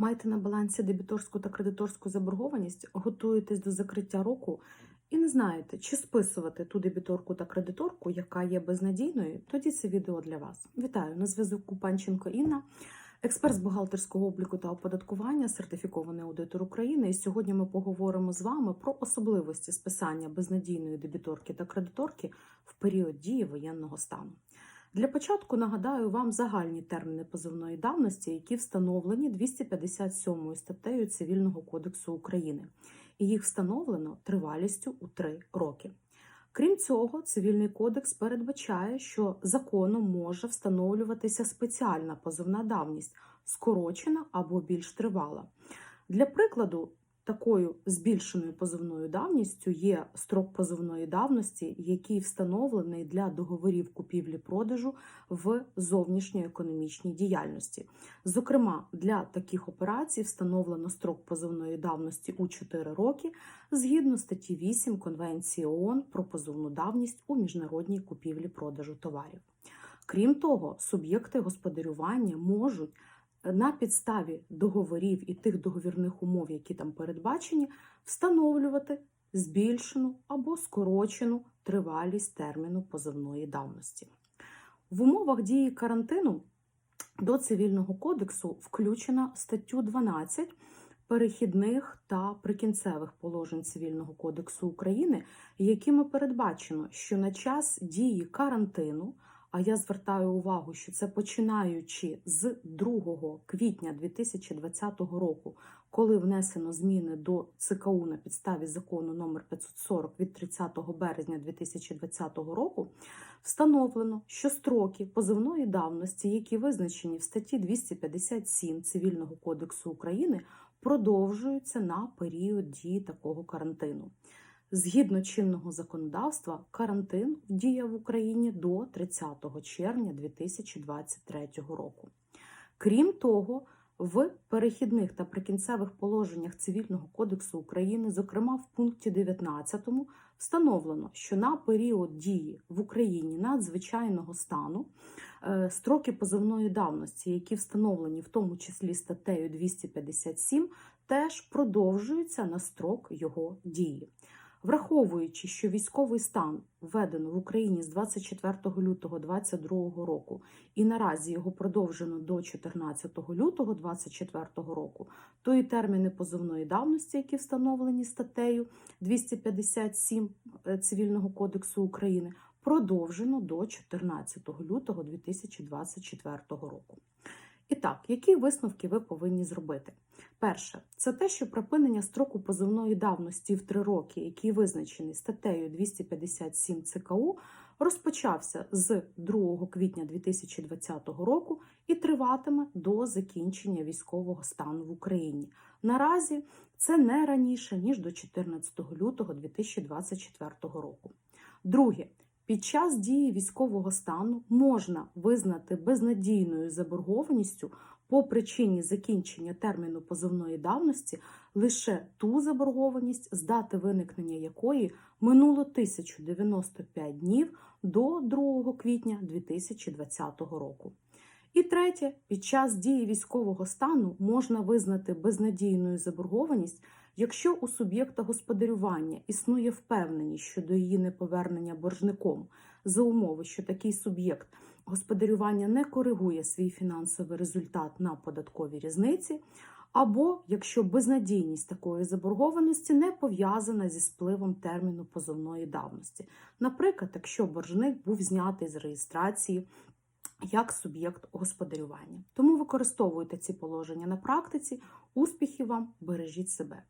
Маєте на балансі дебіторську та кредиторську заборгованість, готуєтесь до закриття року і не знаєте, чи списувати ту дебіторку та кредиторку, яка є безнадійною, тоді це відео для вас. Вітаю! На зв'язку Панченко Інна, експерт з бухгалтерського обліку та оподаткування, сертифікований аудитор України. І сьогодні ми поговоримо з вами про особливості списання безнадійної дебіторки та кредиторки в період дії воєнного стану. Для початку нагадаю вам загальні терміни позовної давності, які встановлені 257 статтею Цивільного кодексу України, і їх встановлено тривалістю у 3 роки. Крім цього, цивільний кодекс передбачає, що законом може встановлюватися спеціальна позовна давність, скорочена або більш тривала. Для прикладу, такою збільшеною позовною давністю є строк позовної давності, який встановлений для договорів купівлі-продажу в зовнішньоекономічній діяльності. Зокрема, для таких операцій встановлено строк позовної давності у 4 роки згідно статті 8 Конвенції ООН про позовну давність у міжнародній купівлі-продажу товарів. Крім того, суб'єкти господарювання можуть на підставі договорів і тих договірних умов, які там передбачені, встановлювати збільшену або скорочену тривалість терміну позовної давності. В умовах дії карантину до Цивільного кодексу включена статтю 12 перехідних та прикінцевих положень Цивільного кодексу України, якими передбачено, що на час дії карантину а я звертаю увагу, що це починаючи з 2 квітня 2020 року, коли внесено зміни до ЦКУ на підставі закону номер 540 від 30 березня 2020 року, встановлено, що строки позивної давності, які визначені в статті 257 Цивільного кодексу України, продовжуються на період дії такого карантину. Згідно чинного законодавства, карантин діяв в Україні до 30 червня 2023 року. Крім того, в перехідних та прикінцевих положеннях Цивільного кодексу України, зокрема в пункті 19, встановлено, що на період дії в Україні надзвичайного стану е, строки позовної давності, які встановлені в тому числі статтею 257, теж продовжуються на строк його дії. Враховуючи, що військовий стан введено в Україні з 24 лютого 2022 року і наразі його продовжено до 14 лютого 2024 року, то і терміни позовної давності, які встановлені статтею 257 е, Цивільного кодексу України, продовжено до 14 лютого 2024 року. І так, які висновки ви повинні зробити? Перше, це те, що припинення строку позовної давності в три роки, який визначений статтею 257 ЦКУ, розпочався з 2 квітня 2020 року і триватиме до закінчення військового стану в Україні. Наразі це не раніше ніж до 14 лютого 2024 року. Друге, під час дії військового стану можна визнати безнадійною заборгованістю по причині закінчення терміну позовної давності лише ту заборгованість, з дати виникнення якої минуло 1095 днів до 2 квітня 2020 року. І третє, під час дії військового стану можна визнати безнадійною заборгованість, якщо у суб'єкта господарювання існує впевненість щодо її неповернення боржником за умови, що такий суб'єкт господарювання не коригує свій фінансовий результат на податковій різниці, або якщо безнадійність такої заборгованості не пов'язана зі спливом терміну позовної давності. Наприклад, якщо боржник був знятий з реєстрації як суб'єкт господарювання. Тому використовуйте ці положення на практиці. Успіхів вам, бережіть себе!